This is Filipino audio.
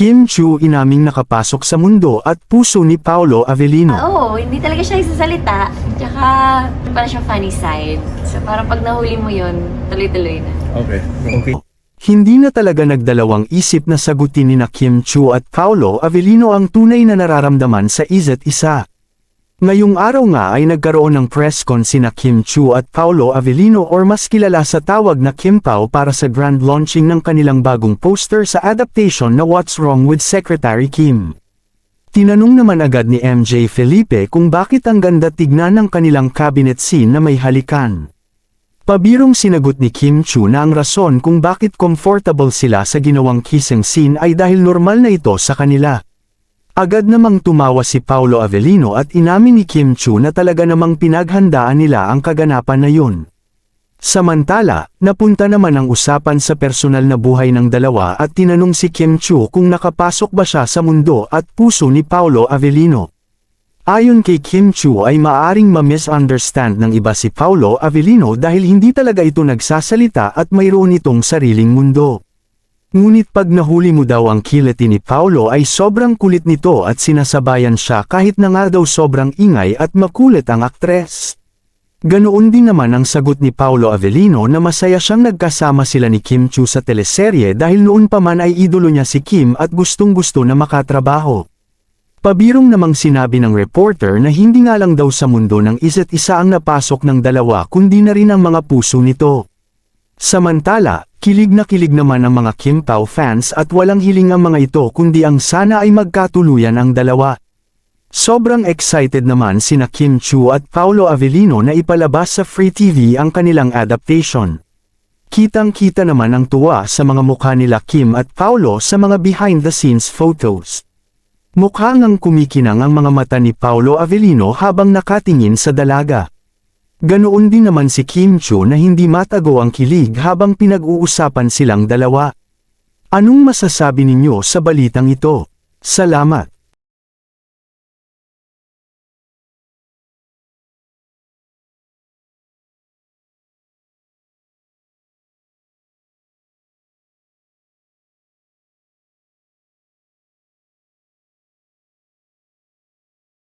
Kim Chu inaming nakapasok sa mundo at puso ni Paolo Avellino. Ah, Oo, hindi talaga siya nagsasalita. Tsaka, para siya funny side. So, parang pag nahuli mo yun, tuloy-tuloy na. Okay. Okay. Hindi na talaga nagdalawang isip na sagutin ni na Kim Chu at Paolo Avellino ang tunay na nararamdaman sa isa't isa. Ngayong araw nga ay nagkaroon ng press con sina Kim Chu at Paolo Avellino or mas kilala sa tawag na Kim Pao para sa grand launching ng kanilang bagong poster sa adaptation na What's Wrong with Secretary Kim. Tinanong naman agad ni MJ Felipe kung bakit ang ganda tignan ng kanilang cabinet scene na may halikan. Pabirong sinagot ni Kim Chu na ang rason kung bakit comfortable sila sa ginawang kissing scene ay dahil normal na ito sa kanila. Agad namang tumawa si Paolo Avellino at inamin ni Kim Chu na talaga namang pinaghandaan nila ang kaganapan na yun. Samantala, napunta naman ang usapan sa personal na buhay ng dalawa at tinanong si Kim Chu kung nakapasok ba siya sa mundo at puso ni Paolo Avellino. Ayon kay Kim Chu ay maaring ma-misunderstand ng iba si Paolo Avellino dahil hindi talaga ito nagsasalita at mayroon itong sariling mundo. Ngunit pag nahuli mo daw ang kiliti ni Paolo ay sobrang kulit nito at sinasabayan siya kahit na nga daw sobrang ingay at makulit ang aktres. Ganoon din naman ang sagot ni Paolo Avellino na masaya siyang nagkasama sila ni Kim Chu sa teleserye dahil noon pa man ay idolo niya si Kim at gustong gusto na makatrabaho. Pabirong namang sinabi ng reporter na hindi nga lang daw sa mundo ng isa't isa ang napasok ng dalawa kundi na rin ang mga puso nito. Samantala, kilig na kilig naman ang mga Kim Pao fans at walang hiling ang mga ito kundi ang sana ay magkatuluyan ang dalawa. Sobrang excited naman sina Kim Chu at Paolo Avellino na ipalabas sa Free TV ang kanilang adaptation. Kitang-kita naman ang tuwa sa mga mukha nila Kim at Paolo sa mga behind-the-scenes photos. Mukha ngang kumikinang ang mga mata ni Paolo Avellino habang nakatingin sa dalaga. Ganoon din naman si Kim Chu na hindi matago ang kilig habang pinag-uusapan silang dalawa. Anong masasabi ninyo sa balitang ito? Salamat!